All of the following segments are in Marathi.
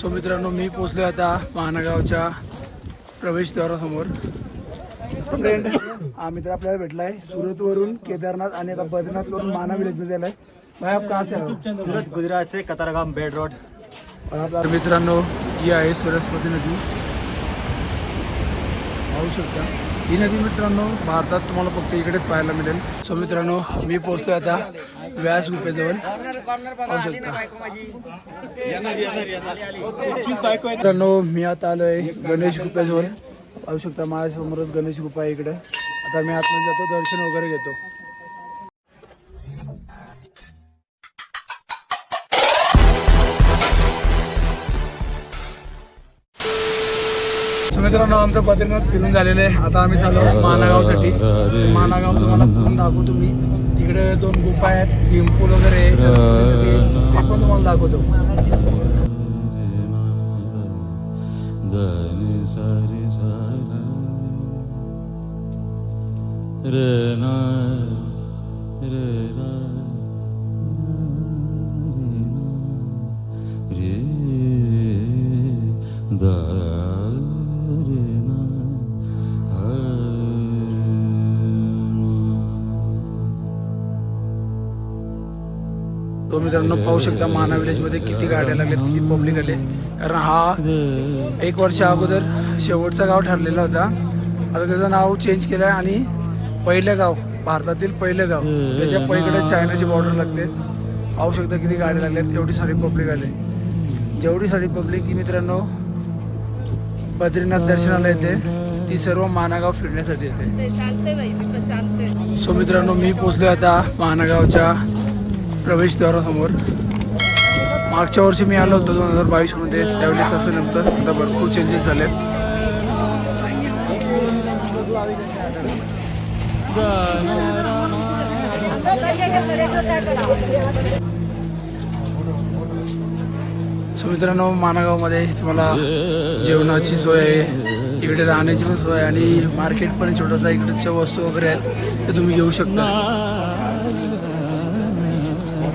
सो मित्रांनो मी पोचलो आता महानगावच्या प्रवेशद्वारासमोर. फ्रेंड हा मित्र आपल्याला भेटलाय. सुरतवरून केदारनाथ आणि आता बद्रीनाथवरून माना विलेजमध्ये आलाय. भाई आप कहाँ से आए हो? सूरत गुजरात से कतारगाम बेड रोड. तर मित्रांनो ही आहे सरस्वती नदी. पाहू शकता. ही नदी मित्रांनो भारतात तुम्हाला फक्त इकडेच पाहायला मिळेल. सो मित्रांनो मी पोहोचलो आता व्यास गुफेजवळ. पाहू शकता. मित्रांनो मी आता आलोय गणेश गुफेजवळ. पाहू शकता माझ्यासमोरच गणेश गुफा आहे इकडे. आता मी आतमध्ये जातो दर्शन वगैरे घेतो. मित्रांनो आमचं बद्रीनाथ फिरून झालेलं आहे. आता आम्ही चाललो मानागावसाठी. मानागाव तुम्हाला पूर्ण दाखवतो मी तिकडे दोन गुफा आहेत भीमपूल वगैरे आहे, ते पण तुम्हाला दाखवतो. re na re na मित्रांनो पाहू शकता माना विलेजमध्ये किती गाड्या लागल्यात किती पब्लिक आले. कारण हा एक वर्षा अगोदर शेवटचा गाव ठरलेला होता. आता त्याचं नाव चेंज केलं आहे आणि पहिलं गाव भारतातील पहिलं गाव. त्याच्या पलीकडे चायनाची बॉर्डर लागते. पाहू शकता किती गाड्या लागल्यात एवढी सारी पब्लिक आले. जेवढी सारी पब्लिक ही मित्रांनो बद्रीनाथ दर्शनाला येते. ती सर्व मानागाव फिरण्यासाठी येते. सो मित्रांनो मी पोचलो आता महानगावच्या प्रवेशद्वारासमोर मागच्या वर्षी मी आलो होतो दोन हजार बावीसमध्ये त्यावेळेस असं नव्हतं आता भरपूर चेंजेस झाले सो मित्रांनो मानागावमध्ये तुम्हाला जेवणाची सोय आहे. इकडे राहण्याची पण सोय आहे आणि मार्केट पण छोटासा इकडच्या वस्तू वगैरे आहेत. ते तुम्ही घेऊ शकता.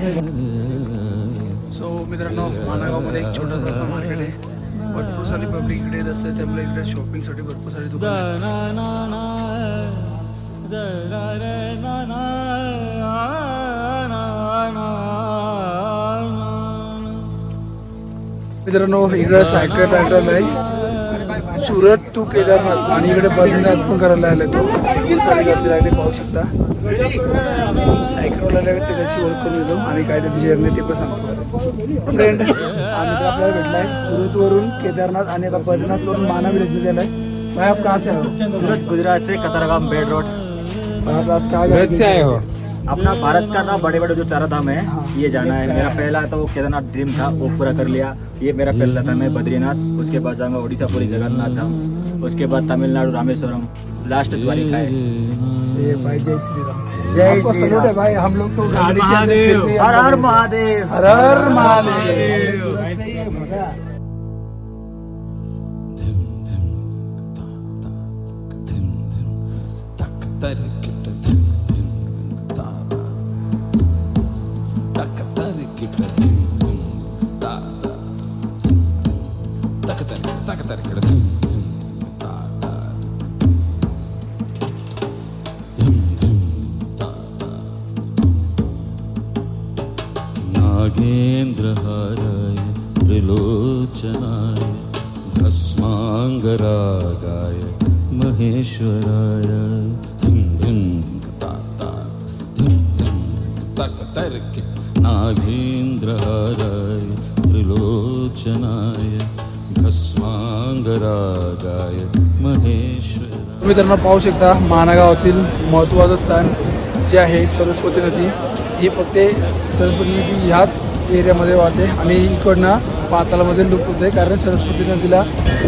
सो मित्रांनो मानागावमध्ये एक छोटासा असा मार्केट आहे. भरपूर सारी पब्लिक इकडे येत असते त्यामुळे इकडे शॉपिंगसाठी भरपूर सारी दुकान मित्रांनो इकडे सायकल ट्रॅक्टर आहे. सुरत टू केदारनाथ आणि इकडे बद्रीनाथ पण करायला आले तो. ही साडी घातली राहिली पाहू शकता. सायकलवाला ते कशी ओळख करून देतो आणि काय त्याची जर्नी ते पण सांगतो. फ्रेंड आम्ही तर आपल्याला भेटलाय. सुरतवरून केदारनाथ आणि आता बद्रीनाथवरून माना विलेजमध्ये आलाय भाई आप कहाँ से आए हो? सूरत गुजरात से कतारगाम बेड रोड. आप आप कहाँ से आए हो? अपना भारत का ना बड़े बड़े जो चारा धाम है। ये जाना है। मेरा पहला तो केदारनाथ ड्रीम था वो पूरा कर लिया। ये मेरा पहला था मैं बद्रीनाथ उसके बाद जाऊँगा उड़ीसा पूरी जगन्नाथ धाम उसके बाद तमिलनाडु रामेश्वरम लास्ट द्वारिका है भाई जय श्री राम जय श्री राम। भाई हम लोग तो हर हर हैं। महादेव हर हर महादेव धिम लोचनाय भस्माङ्गरागाय महेश्वराय। धिं धिं ता धिं धिं तर्क नागेन्द्रहाराय त्रिलोचनाय भस्माङ्गरागाय महेश्वराय। मित्रांनो पाहू शकता मानागावातील महत्त्वाचं स्थान जे आहे सरस्वती नदी. ही फक्त सरस्वती नदी ह्याच एरियामध्ये वाहते आणि इकडनं पातालामध्ये लुप्त होते कारण सरस्वती नदीला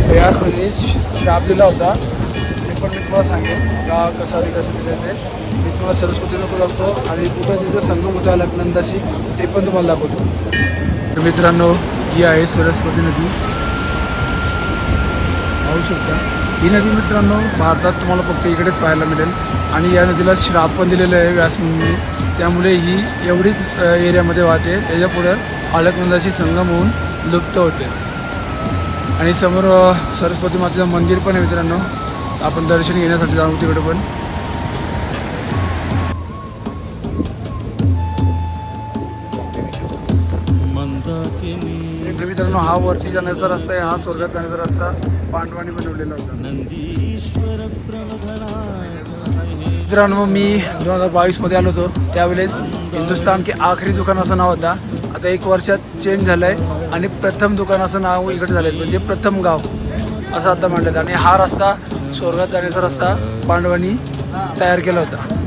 व्यासमध्ये म्हणजे श्राप दिला होता. ते पण मी तुम्हाला सांगेन. का कसा आणि कसं दिलं ते. मी तुम्हाला सरस्वती नको लागतो आणि कुठं तिथं संगम होता लग्नंदाशी ते पण तुम्हाला दाखवतो. तर मित्रांनो ही आहे सरस्वती नदी. पाहू शकता. ही नदी मित्रांनो भारतात तुम्हाला फक्त इकडेच पाहायला मिळेल. आणि या नदीला श्राप पण दिलेलं आहे व्यासमुनी त्यामुळे ही एवढीच एरियामध्ये वाहते. त्याच्या पुढं अलकनंदाशी संगम होऊन लुप्त होते. आणि समोर सरस्वती मातेचं मंदिर पण आहे मित्रांनो. आपण दर्शन घेण्यासाठी जाऊ तिकडे पण. मित्रांनो हा वरती जाण्याचा रस्ता आहे. हा स्वर्गात जाण्याचा रस्ता पांडवाने बनवलेला होता. नंदीश्वर प्रमथनाथ मित्रांनो मी दोन हजार बावीसमध्ये आलो होतो. त्यावेळेस हिंदुस्तान की आखरी दुकान असं नाव होता. आता एक वर्षात चेंज झालं आहे आणि प्रथम दुकान असं नाव इकडे झालं आहे म्हणजे प्रथम गाव असं आता म्हणतात. आणि हा रस्ता स्वर्गात जाण्याचा रस्ता पांडवांनी तयार केला होता.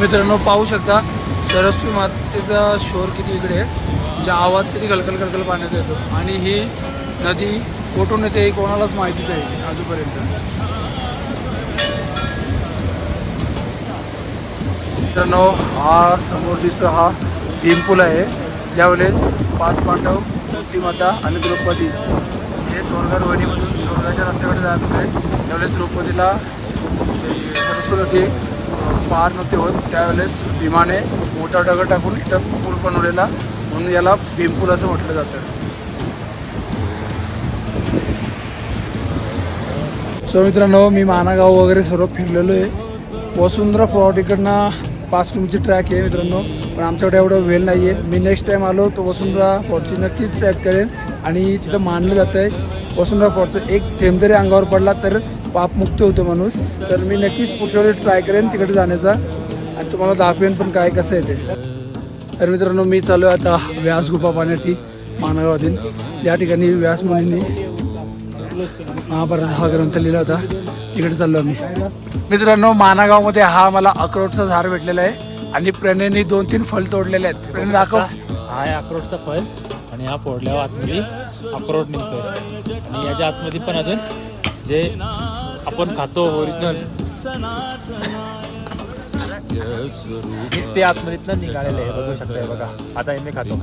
मित्रांनो पाहू शकता सरस्वती मातेचा शोर किती इकडे आहे म्हणजे आवाज किती कलकल कलकल पाण्यात येतो. आणि ही नदी कुठून येते कोणालाच माहितीच आहे आजूपर्यंत. मित्रांनो हा समोर दिसतो हा भीमपूल आहे. ज्यावेळेस पाच पांडव माता आणि द्रौपदी हे स्वर्गात वणीमधून स्वर्गाच्या रस्त्याकडे जात होते त्यावेळेस द्रौपदीला सरस्वती पार नव्हते होत. त्यावेळेस भीमाने मोठा दगड टाकून इथं पूल बनवलेला म्हणून याला भीमपूल असं म्हटलं जातं. सो मित्रांनो मी मानागाव वगैरे सर्व फिरलेलो आहे. वसुंधरा प्लॉट इकडनं पाच किलोमीटर ट्रॅक आहे मित्रांनो. पण आमच्याकडे एवढं वेळ नाही आहे मी नेक्स्ट टाईम आलो तो वसुंधरा फॉर्टची नक्कीच ट्रॅक करेन. आणि तिथं मानलं जातं आहे वसुंधरा फॉर्टचं एक थेंब जरी अंगावर पडला तर पापमुक्त होतो माणूस. तर मी नक्कीच पुढच्या वेळेस ट्राय करेन तिकडे जाण्याचा. आणि तुम्हाला दाखवेन पण काय कसं आहे ते. तर मित्रांनो मी चालू आहे आता व्यास गुफा पाहण्यासाठी मानगावातील या ठिकाणी व्यास मुलींनी महाभारत हा ग्रंथ लिहिला होता. तिकडे चाललो आम्ही मित्रांनो मानागावमध्ये हा मला अक्रोटचा झाड भेटलेला आहे. आणि प्रणयनी दोन तीन फल तोडलेले आहेत. प्रणय दाखव. हा आहे अक्रोडचा फल आणि हा फोडल्यावर आतमध्ये अक्रोड निघतो आणि याच्या आतमध्ये पण अजून जे आपण खातो ओरिजिनल ते आतमध्येच निघालेले आहे बघू शकता हे बघा. आता हे मी खातो.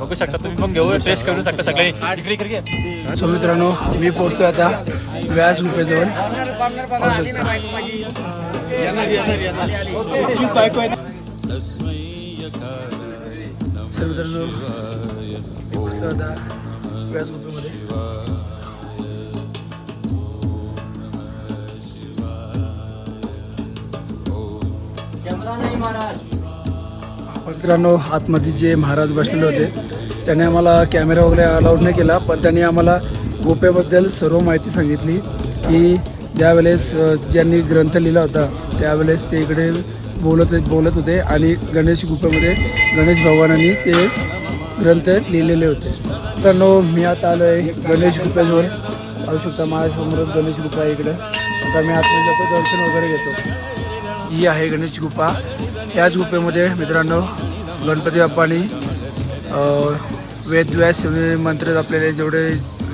बघू शकता तुम्ही पण घेऊ टेस्ट करू शकता सगळे इकडे इकडे घे. सो मित्रांनो मी पोहोचतो आता व्यास गुफेजवळ. तर मित्रांनो मी आता व्यास गुफेमध्ये मित्रांनो आतमध्ये जे महाराज बसलेले होते त्याने आम्हाला कॅमेरा वगैरे अलाउड नाही केला पण त्यांनी आम्हाला गोप्याबद्दल सर्व माहिती सांगितली की ज्यावेळेस ज्यांनी ग्रंथ लिहिला होता त्यावेळेस ते इकडे बोलत बोलत होते आणि गणेश गुफेमध्ये गणेश भगवानांनी ते ग्रंथ लिहिलेले होते. मित्रांनो मी आता आलो आहे गणेश गुफेजवळ पाहू शकता माझ्यासमोरच गणेश गुफा आहे इकडे. आता मी आतमध्ये जातो दर्शन वगैरे घेतो. ही आहे गणेश गुफा. याच गुफेमध्ये मित्रांनो गणपती बाप्पानी वेदव्यास वेद व्यास मंत्र जपलेले जेवढे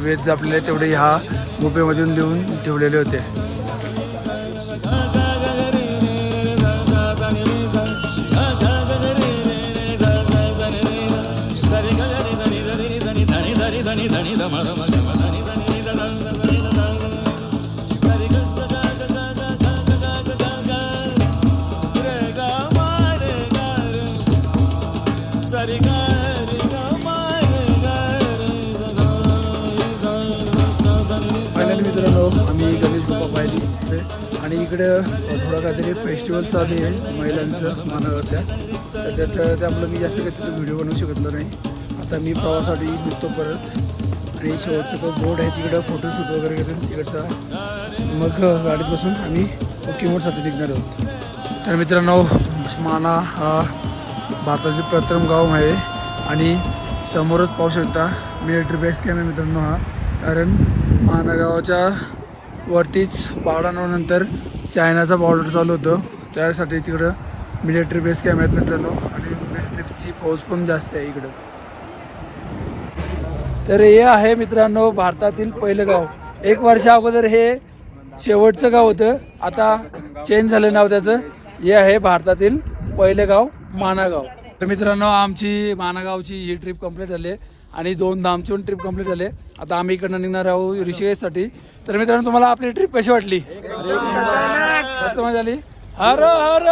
वेद जपलेले तेवढे ह्या गुफेमधून लिहून ठेवलेले होते. आणि इकडे थोडं काहीतरी फेस्टिवल चालू आहे महिलांचं मानवत्या तर त्याच्या त्यामुळे मी जास्त काही तिथं व्हिडिओ बनवू शकलो नाही. आता मी प्रवासासाठी निघतो परत. आणि शेवटचा तो बोर्ड आहे तिकडं फोटोशूट वगैरे करेन तिकडचा. मग गाडीत बसून आम्ही ओके मोडसाठी निघणार आहोत. तर मित्रांनो माना हा भारताचे प्रथम गाव आहे. आणि समोरच पाहू शकता मिलिटरी बेस कॅम्प आहे मित्रांनो हा. कारण माना गावाच्या वरतीच पहाडांनंतर चायनाचा बॉर्डर चालू होतं. त्यासाठी तिकडं मिलिटरी बेस कॅम्प आहेत मित्रांनो. आणि मिलिटरीची फौज पण जास्त आहे इकडं. तर हे आहे मित्रांनो भारतातील पहिलं गाव. एक वर्षा अगोदर हे शेवटचं गाव होतं. आता चेंज झालं नाव त्याचं. हे आहे भारतातील पहिलं गाव मानागाव. तर मित्रांनो आमची मानागावची ही ट्रिप कंप्लीट झाली आहे. आणि दोन धामची पण ट्रिप कंप्लीट झाली. आता आम्ही इकडनं निघणार आहोत ऋषिकेशसाठी. तर मित्रांनो तुम्हाला आपली ट्रिप कशी वाटली? मस्त मजा आली. हर हर!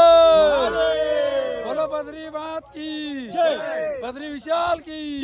बोलो बद्री बात की बद्री विशाल की.